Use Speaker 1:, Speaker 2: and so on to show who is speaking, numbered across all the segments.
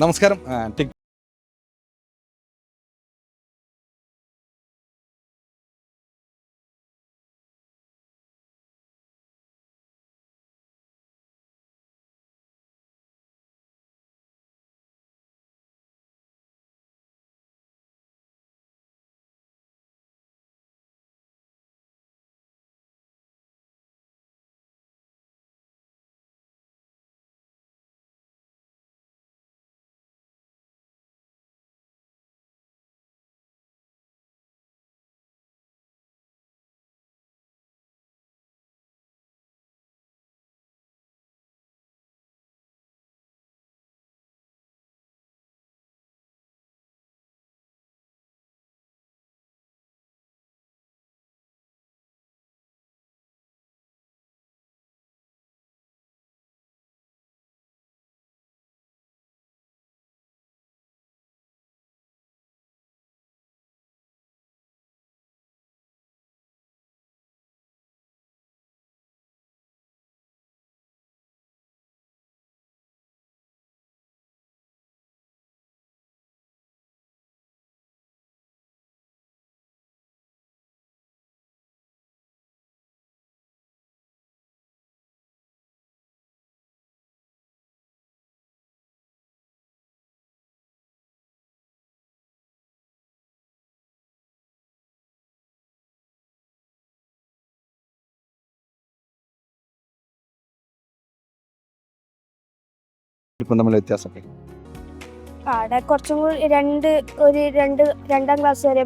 Speaker 1: നമസ്കാരം ആ, ടിക് ഇപ്പം തമ്മിൽ വ്യത്യാസമൊക്കെ?
Speaker 2: ആടെ കുറച്ചും കൂടി രണ്ട് ഒരു രണ്ട് രണ്ടാം ക്ലാസ് വരെ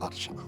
Speaker 1: akşama.